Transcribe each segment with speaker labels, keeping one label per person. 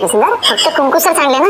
Speaker 1: सुंदर फक्त कुंकू सर चांगले ना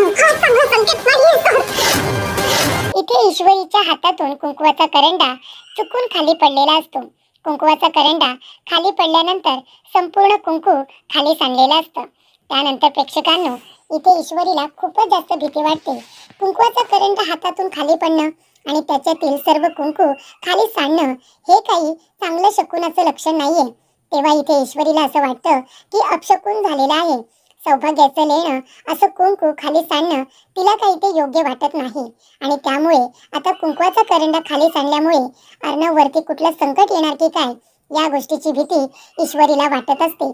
Speaker 2: इथे ईश्वरीच्या हातातून कुंकुवाचा करंडा चुकून खाली पडलेला असतो. कुंकुवाचा करंडा खाली पडल्यानंतर संपूर्ण कुंकू खाली सांडलेलं असतं. त्यानंतर प्रेक्षकांनो इथे ईश्वरीला खूपच जास्त भीती वाटते. कुंकुवाचा करंडा हातातून खाली पडणं आणि त्याच्यातील सर्व कुंकू खाली सांडणं हे काही चांगलं शकुनाचं लक्षण नाहीये. तेव्हा इथे ईश्वरीला असं वाटतं की अपशकून झालेलं आहे. सौभाग्याचं लेणं असं कुंकू खाली सांडणं तिला काही ते योग्य वाटत नाही. आणि त्यामुळे आता कुंकवाचा करंडा खाली सांडल्यामुळे अर्णववरती कुठलं संकट येणार की काय? या गोष्टीची भीती ईश्वरीला वाटत असते.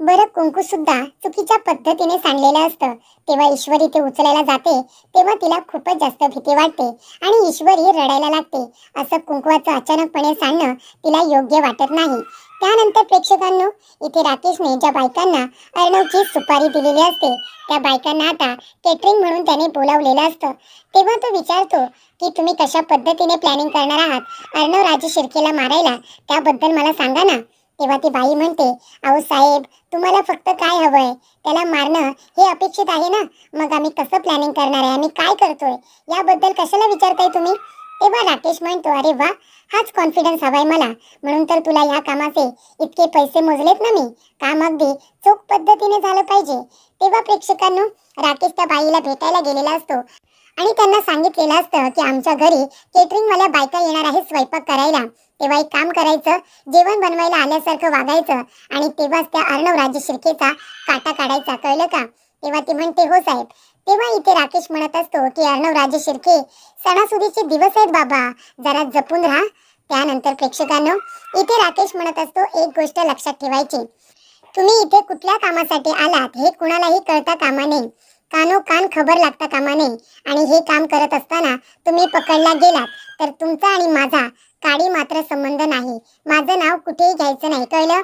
Speaker 2: बरं कुंकू सुद्धा चुकीच्या पद्धतीने सांडलेलं असतं. तेव्हा ईश्वरी ते उचलायला जाते तेव्हा तिला खूपच जास्त भीती वाटते आणि ईश्वरी रडायला लागते. असं कुंकवाचं अचानकपणे सांडणं तिला योग्य वाटत नाही. त्यानंतर प्रेक्षकांनो इथे राकेशने ज्या बायकांना अर्णवची सुपारी दिलेली असते त्या बायकांना आता केटरिंग म्हणून त्याने बोलावलेलं असतं. तेव्हा तो विचारतो की तुम्ही कशा पद्धतीने प्लॅनिंग करणार आहात? अर्णव राजे शिर्केला मारायला त्याबद्दल मला सांगा ना. तेव्हा ती बाई म्हणते अहो साहेब तुम्हाला फक्त काय हवंय? त्याला मारणं हे अपेक्षित आहे ना? मग आम्ही कसं प्लॅनिंग करणार आहे? आम्ही काय करतोय? याबद्दल कशाला विचारताय तुम्ही? तेव्हा राकेश म्हणतो अरे वा हाच कॉन्फिडन्स हवाय मला. म्हणून तर तुला या कामाचे इतके पैसे मोजलेत ना मी. काम अगदी चोख पद्धतीने झालं पाहिजे. तेव्हा प्रेक्षकांनो राकेश त्या बाईला भेटायला गेलेला असतो आणि त्यांना सांगितलेलं असतं की आमच्या घरी केटरिंगवाल्या बायका येणार आहे स्वयंपाक करायला. तेव्हा एक काम करायचं जेवण बनवायला आल्यासारखं वागायचं आणि तेव्हाच त्या अर्णव राज्य शिर्केचा काटा काढायचा कळलं का? तेव्हा ती म्हणते हो साहेब तेव्हा इथे राकेश म्हणत असतो की अर्णव राजे शिर्के सणासुदीचे दिवस आहेत बाबा. जरा जपून राहा. त्यानंतर प्रेक्षकांनो इथे राकेश म्हणत असतो एक गोष्ट लक्षात ठेवायची. तुम्ही इथे कुठल्या कामासाठी आलात? हे कुणालाही कळता कामा नये. कानो कान खबर लागता कामा नये. आणि हे काम करत असताना तुम्ही पकडला गेलात तर तुमचा आणि माझा काडी मात्र संबंध नाही. माझं नाव कुठेही घ्यायचं नाही. कळलं?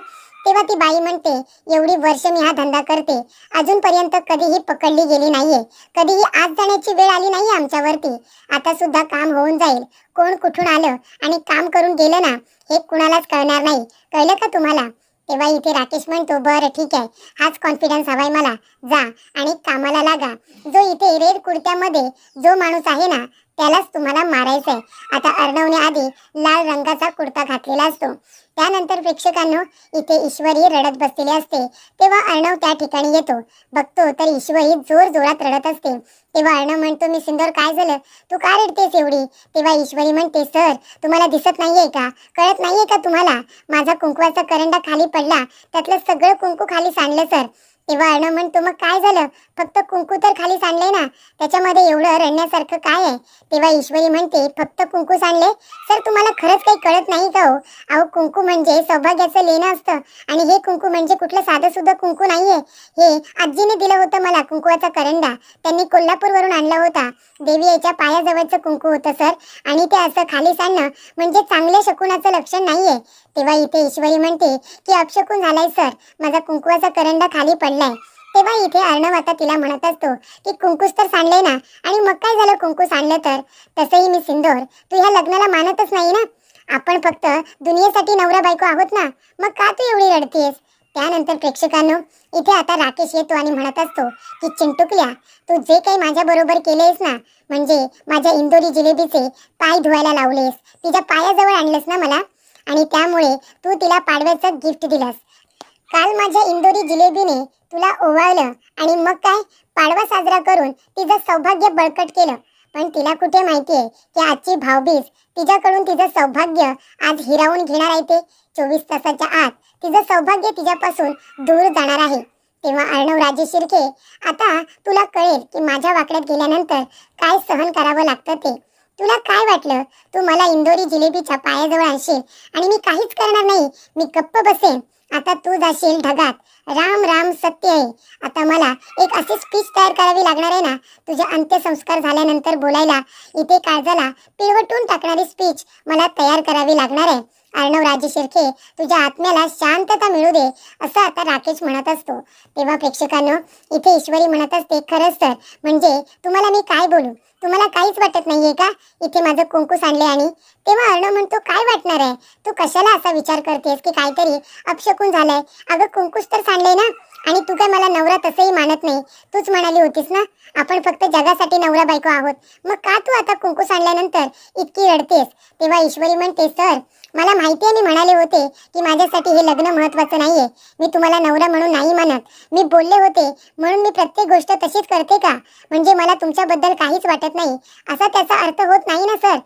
Speaker 2: तेव्हा ती बाई म्हणते एवढी वर्ष मी हा धंदा करते. अजूनपर्यंत कधीही पकडली गेली नाहीये. कधीही आज जाण्याची वेळ आली नाही आमच्यावरती. आता सुद्धा काम होऊन जाईल. कोण कुठून आलं आणि काम करून गेलं ना हे कुणालाच कळणार नाही. कळलं का तुम्हाला? तेव्हा इथे राकेश म्हणतो बरं ठीक आहे. हाच कॉन्फिडन्स हवाय मला. जा आणि कामाला लागा. जो इथे रेड कुर्त्यामध्ये जो माणूस आहे ना त्यालाच तुम्हाला मारायचं आहे आता अर्णवने आधी लाल रंगाचा कुर्ता घातलेला असतो. त्यानंतर प्रेक्षकांनो इथे ईश्वरी रडत बसलेली असते. तेव्हा अर्णव त्या ठिकाणी येतो. बघतो तर ईश्वरी जोर जोरात रडत असते. तेव्हा अर्णव म्हणतो मी सिंदोर काय झालं? तू का रडतेस एवढी? तेव्हा ईश्वरी म्हणते सर तुम्हाला दिसत नाहीये का? कळत नाहीये का तुम्हाला? माझा कुंकवाचा करंडा खाली पडला. त्यातलं सगळं कुंकू खाली सांडलं सर. तेव्हा अर्णव म्हणतो मग काय झालं? फक्त कुंकू तर खाली सांडले ना. त्याच्यामध्ये एवढं रडण्यासारखं काय आहे? तेव्हा ईश्वरी म्हणते फक्त कुंकू सांडले सर तुम्हाला खरंच काही कळत नाही का हो? अहो कुंकू म्हणजे सौभाग्याचं लेणं असतं. आणि हे कुंकू म्हणजे कुठलं साधं सुद्धा कुंकू नाहीये. हे आजीने दिलं होतं मला कुंकुवाचा करंडा. त्यांनी कोल्हापूरवरून आणला होता. देवी याच्या पायाजवळचं कुंकू होतं सर. आणि ते असं खाली सांडणं म्हणजे चांगल्या शकुनाचं लक्षण नाहीये. तेव्हा इथे ईश्वरी म्हणते की अपशकून झालाय सर. माझा कुंकुवाचा करंडा खाली पडलाय तेव्हा इथे अर्णव आता तिला म्हणत असतो की कुंकूस तर सांडले ना. आणि मग काय झालं कुंकू सांडलं तर? तसंही मी सिंदोर तू ह्या लग्नाला मानतच नाही ना? आपण फक्त दुनियेसाठी नवरा बायको आहोत ना? मग का तू एवढी रडतेस? त्यानंतर प्रेक्षकांनो इथे आता राकेश येतो आणि म्हणत असतो की चिंटुकल्या तू जे काही माझ्या बरोबर केलेस ना म्हणजे माझ्या इंदोरी जिलेबीचे पाय धुवायला लावलेस तिच्या पायाजवळ आणलंस ना मला? आणि त्यामुळे तू तिला पाडव्याचं गिफ्ट दिलास. काल माझ्या इंदोरी जिलेबीने तुला ओवाळलं आणि मग काय? पाडवा साजरा करून तिचं सौभाग्य बळकट केलं. पण तिला कुठे माहितीये की आजची भावबीज तिच्याकडून तिचं सौभाग्य आज हिरावून घेणार आहे ते? चोवीस तासाच्या आत तिचं सौभाग्य तिच्यापासून दूर जाणार आहे. तेव्हा अर्णव राजे शिर्के आता तुला कळेल की माझ्या वाकड्यात गेल्यानंतर काय सहन करावं लागतं ते. तुला काय वाटलं? तू मला इंदोरी जिलेबीच्या पायाजवळ आणशील आणि मी काहीच करणार नाही. मी गप्प बसेन. आता तू जाशील ढगात. राम राम सत्य आहे. आता मला एक अशी स्पीच तयार करावी लागणार आहे ना? तुझे अंत्यसंस्कार झाल्यानंतर बोलायला इथे काळजाला पिळवटून टाकणारी स्पीच मला तयार करावी लागणार आहे. अर्णव राजे शिर्के तुझ्या आत्म्याला शांतता मिळू दे असं आता राकेश म्हणत असतो. तेव्हा प्रेक्षकांनो इथे ईश्वरी म्हणत असते खरंच तर म्हणजे तुम्हाला मी काय बोलू? तुम्हाला काहीच वाटत नाहीये का? इथे माझं कुंकू सांडले आणि तेव्हा अर्णव म्हणतो काय वाटणार आहे? तू कशाला असा विचार करतेस की काहीतरी अपशकून झालंय? अगं कुंकूच तर सांडले ना. आणि तू काय मला नवरा तसंही मानत नाही? तूच म्हणाली होतीस ना? आपण फक्त जगासाठी नवरा बायको आहोत. मग का तू आता कुंकू सांडल्यानंतर इतकी रडतेस? तेव्हा ईश्वरी म्हणते सर मला माहिती आहे मी म्हणाले होते की माझ्यासाठी हे लग्न महत्वाचं नाहीये. मी तुम्हाला नवरा म्हणून नाही मानत. मी बोलले होते म्हणून मी प्रत्येक गोष्ट तशीच करते का? म्हणजे मला तुमच्याबद्दल काहीच वाटत नाही. असा त्याचा अर्थ होत नाही ना सर?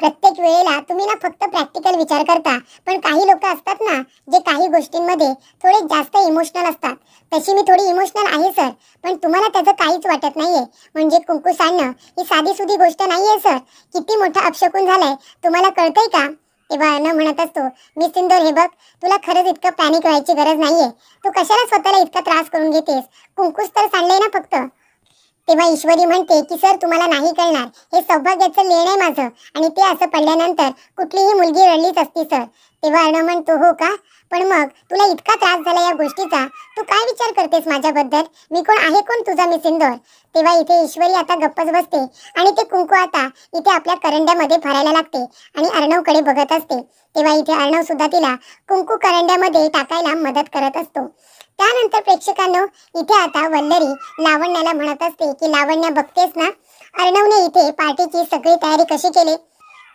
Speaker 2: प्रत्येक वेळेला तुम्ही ना फक्त प्रॅक्टिकल विचार करता. पण काही लोक असतात ना जे काही गोष्टींमध्ये थोडे जास्त इमोशनल असतात. तशी मी थोडी इमोशनल आहे सर पण तुम्हाला त्याचं काहीच वाटत नाहीये. म्हणजे कुंकू सांडणं ही साधी सुधी गोष्ट नाहीये सर किती मोठा अपशकून झालाय. तुम्हाला कळतंय का? तेव्हा अर्ण म्हणत असतो मी सिंदोर हे बघ तुला खरंच इतकं पॅनिक व्हायची गरज नाहीये. तू कशाला स्वतःला इतका त्रास करून घेतेस? कुंकूस तर सांडलंय ना फक्त. तेव्हा ईश्वरी म्हणते की सर तुम्हाला नाही कळणार. हे सौभाग्याचं लेण आहे माझं. आणि ते असं पडल्यानंतर कुठलीही मुलगी रडलीच असती सर. तेव्हा अर्णव म्हणतो हो का? पण मग तुला इतका त्रास झाला या गोष्टीचा? तू काय विचार करतेस माझ्याबद्दल? मी कोण आहे कोण तुझा मी सिंदोर तेव्हा इथे ईश्वरी आता गप्पच बसते आणि ते कुंकू आता इथे आपल्या करंड्यामध्ये भरायला लागते आणि अर्णवकडे बघत असते. तेव्हा इथे अर्णव सुद्धा तिला कुंकू करंड्यामध्ये टाकायला मदत करत असतो. त्यानंतर प्रेक्षकांनो इथे आता वल्लरी लावण्याला म्हणत असते की लावण्य बघतेस ना? अर्णवने इथे पार्टीची सगळी तयारी कशी केली?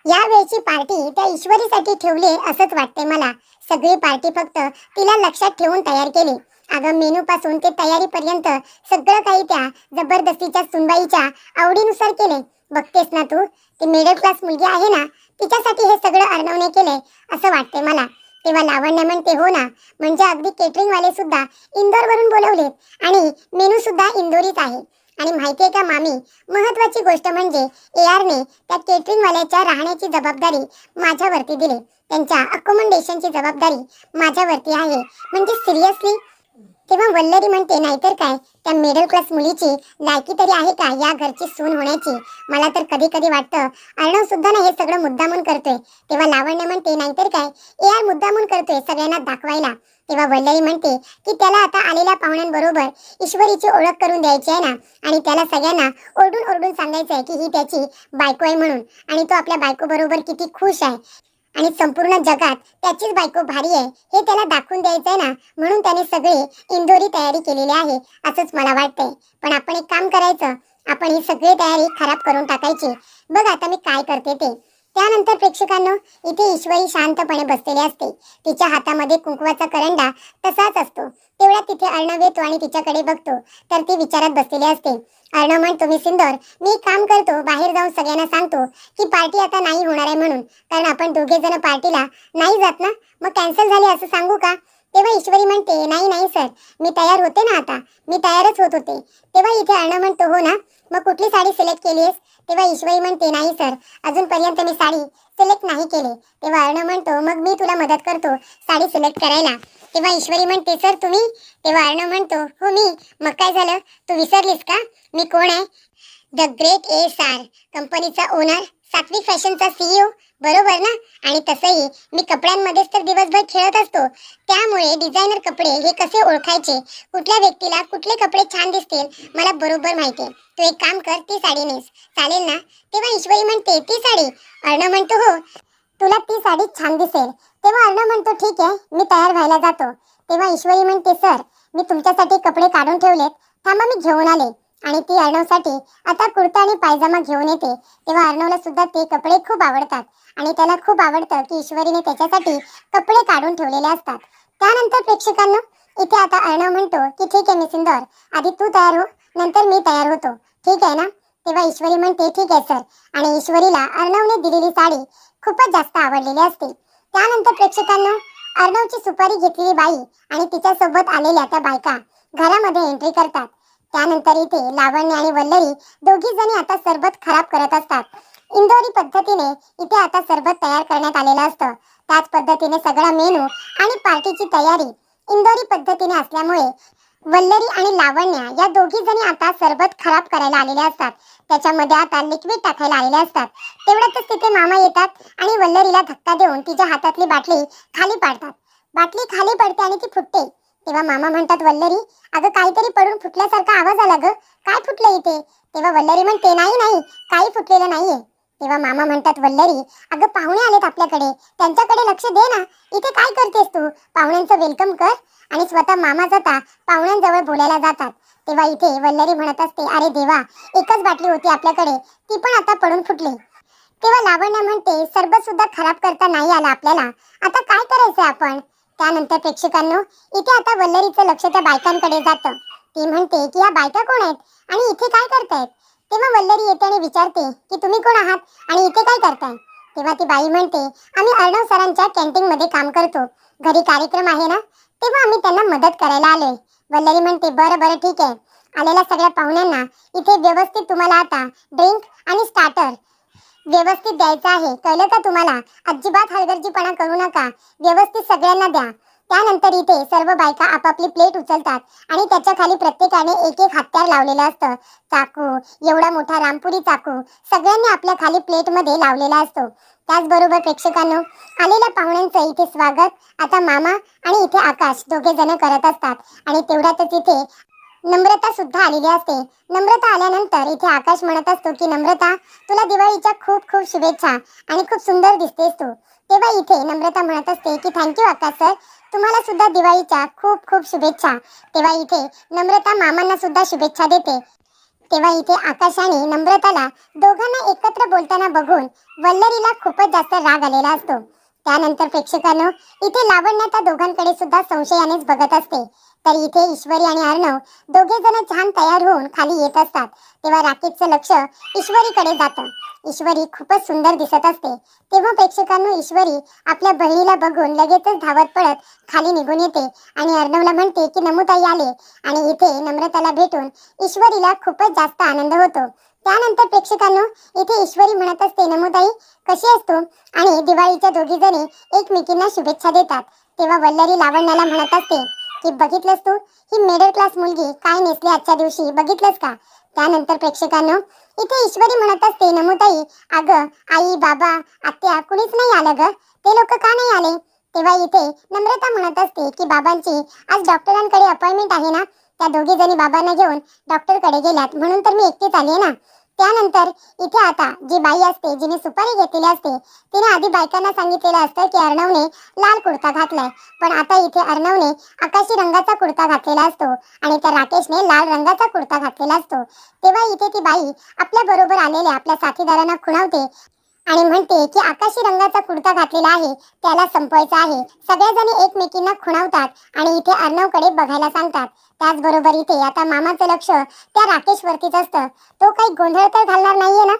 Speaker 2: यावेळची पार्टी त्या ईश्वरीसाठी ठेवली असंच वाटते मला. सगळी पार्टी फक्त तिला लक्षात ठेवून तयार केली. अगं मेनू पासून ते तयारीपर्यंत सगळं काही त्या जबरदस्तीच्या सुनबाईच्या आवडीनुसार केले बघतेस ना तू? ती मिडल क्लास मुलगी आहे ना? तिच्यासाठी हे सगळं अर्णवने केलंय असं वाटते मला. तेव्हा लावण्य म्हणते हो ना. म्हणजे अगदी केटरिंग वाले सुद्धा इंदोर वरून बोलवलेत आणि मेनू सुद्धा इंदोरीच आहे. आणि माहितीये का मामी महत्वाची गोष्ट म्हणजे ए आरने त्या केटरिंग वाल्याच्या राहण्याची जबाबदारी माझ्यावरती दिली. त्यांच्या अकोमोडेशनची जबाबदारी माझ्यावरती आहे. म्हणजे सिरियसली तेव्हा वल्लरी म्हणते नाहीतर काय? त्या मिडल क्लास मुलीची लायकी तरी आहे का या घरची सून होण्याची? मला तर कधी कधी वाटतं अर्णव सुद्धा ना हे सगळं मुद्दामून करतोय. तेव्हा लावण्य म्हणते नाहीतर काय? ए आय मुद्दामून करतोय सगळ्यांना दाखवायला. तेव्हा वल्लरी म्हणते की त्याला आता आलेल्या पाहुण्यांबरोबर ईश्वरीची ओळख करून द्यायची आहे ना? आणि त्याला सगळ्यांना ओरडून ओरडून सांगायचं आहे की ही त्याची बायको आहे म्हणून. आणि तो आपल्या बायको बरोबर किती खुश आहे. आणि संपूर्ण जगात त्याचीच बायको भारी आहे हे त्याला दाखवून द्यायचं ना म्हणून त्याने सगळी इंदोरी तयारी केलेली आहे असंच मला वाटतंय. पण आपण एक काम करायचं आपण ही सगळी तयारी खराब करून टाकायची. बघ आता मी काय करते ते. त्यानंतर प्रेक्षकांनो इथे ईश्वरी शांतपणे बसलेली असते. तिच्या हातामध्ये कुंकवाचा करंडा तसाच असतो. तेवढ्यात तिथे अर्णव येतो आणि तिच्याकडे बघतो. तर ती विचारात बसलेली असते. अर्णव म्हणतो मी सिंदोर मी काम करतो. बाहेर जाऊन सगळ्यांना सांगतो की पार्टी आता नाही होणार आहे म्हणून. कारण आपण दोघे जण पार्टीला नाही जात ना? मग कॅन्सल झाली असं सांगू का? तेव्हा ईश्वरी म्हणते नाही नाही सर. मी तयार होते ना आता. मी तयारच होत होते. तेव्हा इथे अर्ण म्हणतो हो ना. मग कुठली साडी सिलेक्ट केली आहेस? तेव्हा ईश्वरी म्हणते नाही सर. अजूनपर्यंत मी साडी सिलेक्ट नाही केली. तेव्हा अर्ण म्हणतो मग मी तुला मदत करतो साडी सिलेक्ट करायला. तेव्हा ईश्वरी म्हणते सर तुम्ही? तेव्हा अर्ण म्हणतो हो मी. मग काय झालं? तू विसरलीस का? मी कोण आहे? द ग्रेट ए सार. कंपनीचा ओनर. सात्विक फॅशनचा सीईओ. बरोबर ना? आणि तसंही मी कपड्यांमध्येच तर दिवसभर खेळत असतो. त्यामुळे डिझायनर कपडे हे कसे ओळखायचे? कुठल्या व्यक्तीला कुठले कपडे छान दिसतील? मला बरोबर माहिती आहे तू एक काम कर ती साडी नेस. चालेल ना? तेव्हा ईश्वरी म्हणते ती साडी? अर्ण म्हणतो हो. तुला ती साडी छान दिसेल. तेव्हा अर्ण म्हणतो ठीक आहे मी तयार व्हायला जातो. तेव्हा ईश्वरी म्हणते सर मी तुमच्यासाठी कपडे काढून ठेवलेत. थांबा मी घेऊन आले. आणि ती अर्णवसाठी आता कुर्ता आणि पायजामा घेऊन येते. तेव्हा अर्णवला सुद्धा ते कपडे खूप आवडतात. आणि त्याला खूप आवडतं की ईश्वरीने त्याच्यासाठी कपडे काढून ठेवलेले असतात. त्यानंतर प्रेक्षकांना इथे आता अर्णव म्हणतो की ठीक आहे मी आधी तू तयार हो नंतर मी तयार होतो. ठीक आहे ना? तेव्हा ईश्वरी म्हणते ठीक आहे सर. आणि ईश्वरीला अर्णवने दिलेली साडी खूपच जास्त आवडलेली असते. त्यानंतर प्रेक्षकांना अर्णवची सुपारी घेतलेली बाई आणि तिच्यासोबत आलेल्या त्या बायका घरामध्ये एंट्री करतात. त्यानंतर इथे लावण्य आणि वल्लरी दोघी जणी आता सरबत खराब करत असतात. इंदोरी पद्धतीने इथे आता सरबत तयार करण्यात आलेलं असतं. त्याच पद्धतीने सगळा मेनू आणि पार्टीची तयारी इंदोरी पद्धतीने असल्यामुळे वल्लरी आणि लावण्या या दोघी जणी आता सरबत खराब करायला आलेल्या असतात. त्याच्यामध्ये आता लिक्विड टाकायला आलेले असतात. तेवढ्यातच तिथे मामा येतात आणि वल्लरीला धक्का देऊन तिच्या हातातली बाटली खाली पाडतात. बाटली खाली पडते आणि ती फुटते. तेव्हा मामा म्हणतात वल्लरी अगं काहीतरी पडून फुटल्यासारखा आवाज आला ग. काय फुटलं इथे? तेव्हा वल्लरी म्हणते नाही नाही काही फुटलेलं नाहीये. तेव्हा मामा म्हणतात वल्लरी अगं पाहुणे आलेत आपल्याकडे. त्यांच्याकडे लक्ष दे ना. इथे काय करतेस तू? पाहुण्यांचं वेलकम कर. आणि स्वतः मामा जाता पाहुण्यांजवळ बोलायला जातात. तेव्हा इथे वल्लरी म्हणत असते अरे देवा एकच बाटली होती आपल्याकडे. ती पण आता पडून फुटली. तेव्हा लावण्या म्हणते सरबत सुद्धा खराब करता नाही आला आपल्याला. आता काय करायचंय आपण? त्यानंतर प्रेक्षकांनो इथे आता वल्लरीचं लक्ष त्या बायकांकडे जातं. ती म्हणते की या बायका कोण आहेत? आणि इथे काय करतायत? तेव्हा वल्लरी येते आणि विचारते की तुम्ही कोण आहात आणि इथे काय करताय? तेव्हा ती बाई म्हणते आम्ही अर्णव सरांच्या कॅन्टीन मध्ये काम करतो. घरी कार्यक्रम आहे ना? तेव्हा आम्ही त्यांना मदत करायला आलोय. वल्लरी म्हणते बरं बरं ठीक आहे. आलेल्या सगळ्या पाहुण्यांना इथे व्यवस्थित तुम्हाला आता ड्रिंक आणि स्टार्टर व्यवस्थित द्यायचं आहे. कळलं का तुम्हाला? अजिबात हलगर्जीपणा करू नका. व्यवस्थित सगळ्यांना द्या. त्यानंतर इथे सर्व बायका आपापली प्लेट उचलतात आणि त्याच्याखाली प्रत्येकाने एक एक हत्यार लावलेलं असतं. चाकू एवढा मोठा रामपुरी चाकू सगळ्यांनी आपल्या खाली प्लेटमध्ये लावलेला असतो. त्याचबरोबर प्रेक्षकांनो आलेल्या पाहुण्यांचं इथे स्वागत. आता मामा आणि इथे आकाश दोघे जण करत असतात आणि तेवढ्यातच इथे नम्रता सुद्धा आलेली असते. नम्रता आल्यानंतर इथे आकाश म्हणत असतो की नम्रता तुला दिवाळीच्या खूप खूप शुभेच्छा आणि खूप सुंदर दिसतेस तू. तेव्हा इथे नम्रता म्हणत असते की थँक्यू आकाश सर तुम्हाला सुद्धा दिवाळीच्या खूप खूप शुभेच्छा. तेव्हा इथे नम्रता मामांना सुद्धा शुभेच्छा देते. तेव्हा इथे आकाश आणि नम्रताला दोघांना एकत्र बोलताना बघून वल्लरीला खूपच जास्त राग आलेला असतो. त्यानंतर प्रेक्षकांनो इथे लावण्य त्या दोघांकडे सुद्धा संशयानेच बघत असते. तर इथे ईश्वरी आणि अर्णव दोघे जण छान तयार होऊन खाली येत असतात. तेव्हा राकेशचं लक्ष ईश्वरीकडे जातं. ईश्वरी खूपच सुंदर दिसत असते. तेव्हा प्रेक्षकांनो ईश्वरी आपल्या बहिणीला बघून लगेचच धावत पळत खाली निघून येते आणि अर्णवला म्हणते की नमुताई आले. आणि इथे नम्रताला भेटून ईश्वरीला खूपच जास्त आनंद होतो. त्यानंतर प्रेक्षकांनो इथे ईश्वरी म्हणत असते नमुताई कशी असतो आणि दिवाळीच्या दोघी जणी एकमेकींना शुभेच्छा देतात. तेव्हा वल्लरी लावण्याला म्हणत असते की बघितलंस तू? ही मिडल क्लास मुलगी काय नेसली आजच्या दिवशी? बघितलंस का? त्यानंतर प्रेक्षकांनो इथे ईश्वरी म्हणत असते नमुताई अगं आई बाबा आत्या कुणीच नाही आलं ग. ते लोक का नाही आले? तेव्हा इथे नम्रता म्हणत असते की बाबांची आज डॉक्टरांकडे अपॉइंटमेंट आहे ना? त्या दोघी जणी बाबांना घेऊन डॉक्टरकडे गेल्यात. म्हणून तर मी एकटीच आली आहे ना? त्यानंतर इथे आता जी बाई असते जिने सुपारी घेतलेली असते तिने आधी बायकांना सांगितलेलं असतं की अर्णवने लाल कुर्ता घातलाय. पण आता इथे अर्णवने आकाशी रंगाचा कुर्ता घातलेला असतो आणि त्या राकेशने लाल रंगाचा कुर्ता घातलेला असतो. तेव्हा इथे ती बाई आपल्या बरोबर आलेल्या आपल्या साथीदारांना खुणावते आणि म्हणते की आकाशी रंगाचा कुर्ता घातलेला आहे त्याला संपवायचा आहे. सगळ्याजणी एकमेकींना खुणावतात आणि इथे अर्णवकडे बघायला सांगतात. त्याचबरोबर इथे आता मामाचं लक्ष त्या राकेशवरतीच असतं. तो काही गोंधळ तर घालणार नाहीये ना?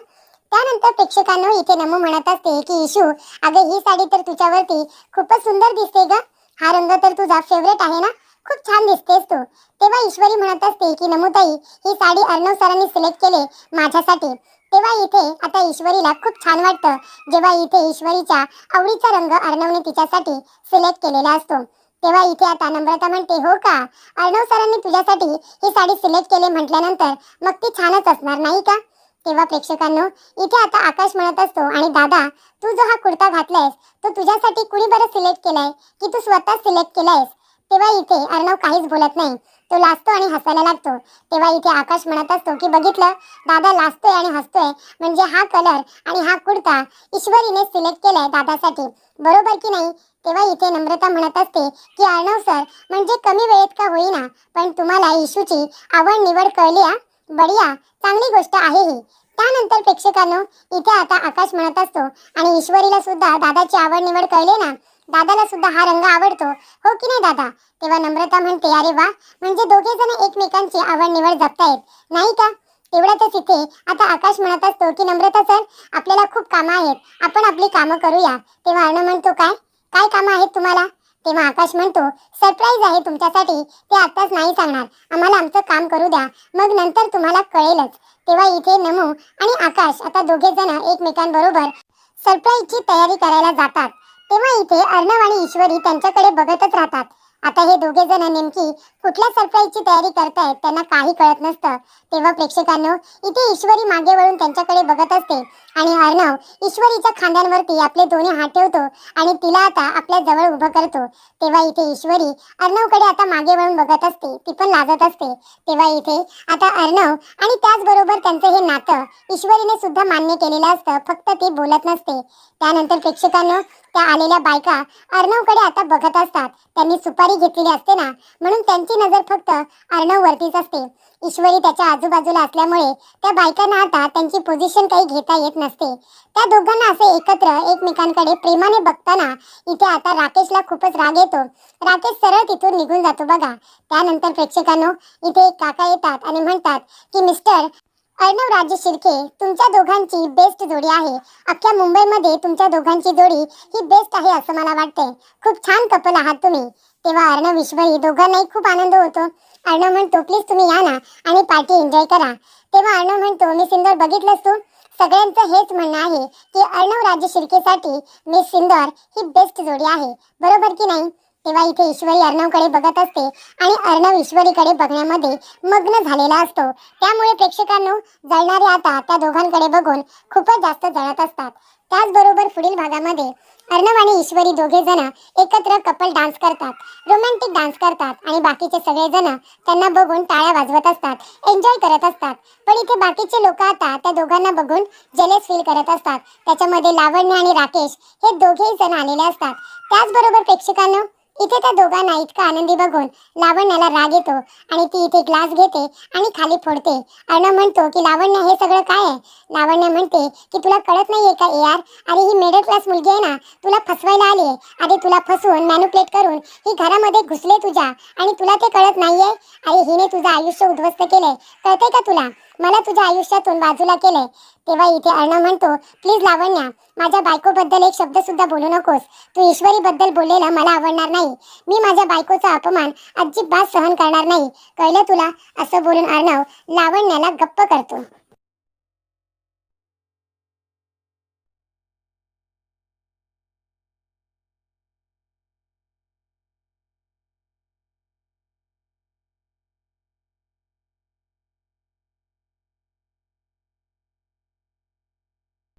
Speaker 2: त्यानंतर प्रेक्षकांनो इथे नमू म्हणत असते की इशू अगं ही साडी तर तुझ्यावरती खूपच सुंदर दिसते ग. हा रंग तर तुझा फेवरेट आहे ना? खूप छान दिसतेस तू. तेव्हा ईश्वरी म्हणत असते की नमुताई ही साडी अर्णव सरांनी सिलेक्ट केले माझ्यासाठी. तेव्हा इथे आता ईश्वरीला खूप छान वाटतं जेव्हा इथे ईश्वरीच्या आवडीचा रंग अर्णवने तिच्यासाठी सिलेक्ट केलेला असतो. तेव्हा इथे आता नम्रता म्हणते हो का? अर्णव सरांनी तुझ्यासाठी ही साडी सिलेक्ट केली म्हटल्यानंतर मग ती छानच असणार नाही का? तेव्हा प्रेक्षकांनो इथे आता आकाश म्हणत असतो आणि दादा तू जो हा कुर्ता घातलायस तो तुझ्यासाठी कुणी बरं सिलेक्ट केलाय? की तू स्वतः सिलेक्ट केलायस? तेव्हा इथे अर्णव काहीच बोलत नाही. तो लाजतो आणि हसायला लागतो. तेव्हा इथे आकाश म्हणत असतो की बघितलं दादा लाजतोय आणि हसतोय. म्हणजे हा कलर आणि हा कुर्ता ईश्वरीने सिलेक्ट केलाय दादासाठी. बरोबर की नाही? तेव्हा इथे नम्रता म्हणत असते की अर्णव सर म्हणजे कमी वेळेत का होईना? पण तुम्हाला इशूची आवड निवड कळली आ? बढिया चांगली गोष्ट आहे ही. त्यानंतर प्रेक्षकांनो इथे आता आकाश म्हणत असतो आणि ईश्वरीला सुद्धा दादाची आवड निवड कळली ना? दादाला सुद्धा हा रंग आवडतो हो की नाही दादा? तेव्हा नम्रता म्हणते अरे वा! म्हणजे दोघे जण एकमेकांची आवड निवड जपतायत नाही का? तेवढ्यातच इथे आता आकाश म्हणत असतो की नम्रता सर आपल्याला खूप कामं आहेत आपण आपली कामं करूया. तेव्हा अर्णव म्हणतो काय? काय कामं आहेत तुम्हाला? तेव्हा आकाश म्हणतो सरप्राईज आहे तुमच्यासाठी. ते आताच नाही सांगणार. आम्हाला आमचं काम करू द्या. मग नंतर तुम्हाला कळेलच. तेव्हा इथे नमू आणि आकाश आता दोघे जण एकमेकांबरोबर सरप्राईजची तयारी करायला जातात. तेव्हा इथे अर्णव आणि ईश्वरी त्यांच्याकडे बघतच राहतात. आता हे दोघे जण नेमकी कुठल्या सरप्राईजची तयारी करतायत त्यांना काही कळत नसतं. तेव्हा प्रेक्षकांनो इथे ईश्वरी मागे वळून त्यांच्याकडे बघत असते. आणि अर्णव ईश्वरीच्या खांद्यांवरती आपले दोन्ही हात ठेवतो आणि तिला आता आपल्या जवळ उभं करतो. तेव्हा इथे ईश्वरी अर्णवकडे आता मागे वळून बघत असते. ती पण लाजत असते. तेव्हा इथे आता अर्णव आणि त्याचबरोबर त्यांचं हे नातं ईश्वरीने सुद्धा मान्य केलेलं असतं. फक्त ती बोलत नसते. त्यानंतर प्रेक्षकांनो त्या आलेल्या बायका अर्णवकडे आता बघत असतात. त्यांनी सुपारी घेतलेली असते ना? म्हणून त्यांची नजर फक्त अर्णववरतीच असते. ईश्वरी त्याच्या आजूबाजूला असल्यामुळे त्या बायकांना आता त्यांची पोझिशन काही घेता येत नसते. त्या दोघांना असे एकत्र एकमेकांकडे प्रेमाने बघताना इथे आता राकेशला खूपच राग येतो. राकेश सरळ तिथून निघून जातो बघा. त्यानंतर प्रेक्षकांनो इथे एक काका येतात आणि म्हणतात की मिस्टर अर्णव राजे शिर्के तुमच्या दोघांची बेस्ट जोडी आहे. अख्ख्या मुंबईमध्ये तुमच्या दोघांची जोडी ही बेस्ट आहे असं मला वाटतंय. खूप छान कपल आहात तुम्ही. तेव्हा अर्णव विश्वही दोघांनाही खूप आनंद होतो. अर्णव म्हणतो प्लीज तुम्ही या ना आणि पार्टी एन्जॉय करा. तेव्हा अर्णव म्हणतो मी सिंदर बघितलंस तू? सगळ्यांचं हेच म्हणणं आहे की अर्णव राजे शिर्केसाठी मिस सिंदर ही बेस्ट जोडी आहे. बरोबर की नाही? तेव्हा इथे ईश्वरी अर्णवकडे बघत असते आणि अर्णव ईश्वरीकडे बघण्यामध्ये मग्न झालेला असतो. त्यामुळे प्रेक्षकांनो जळणारे आता त्या दोघांकडे बघून खूपच जास्त जळत असतात. त्याचबरोबर पुढील भागामध्ये अर्णव आणि ईश्वरी दोघे जण एकत्र कपल डान्स करतात रोमॅन्टिक डान्स करतात आणि बाकीचे सगळे जण त्यांना बघून टाळ्या वाजवत असतात एन्जॉय करत असतात. पण इथे बाकीचे लोक आता त्या दोघांना बघून जेलेस फील करत असतात. त्याच्यामध्ये लावण्य आणि राकेश हे दोघेही जण आलेले असतात. त्याचबरोबर प्रेक्षकांना इथे त्या दोघांना इतका आनंदी बघून लावण्याला राग येतो आणि ती इथे ग्लास घेते आणि खाली फोडते. अर्णव म्हणतो की लावण्य हे सगळं काय आहे? लावण्य म्हणते की तुला कळत नाहीये का यार अरे ही मिडल क्लास मुलगी आहे ना तुला फसवायला आली आहे. अरे तुला फसवून मॅन्युप्लेट करून ही घरामध्ये घुसले तुझ्या आणि तुला ते कळत नाहीये? अरे हिने तुझं आयुष्य उद्ध्वस्त केलंय. कळतंय का तुला? मला तुझ्या आयुष्यातून बाजूला केलंय. तेव्हा इथे अर्णव म्हणतो प्लीज लावण्या. माझ्या बायकोबद्दल एक शब्द सुद्धा बोलू नकोस. तू ईश्वरी बद्दल बोललेलं मला आवडणार नाही. मी माझ्या बायकोचा अपमान अजिबात सहन करणार नाही. कळलं तुला? असं बोलून अर्णव लावण्याला गप्प करतो.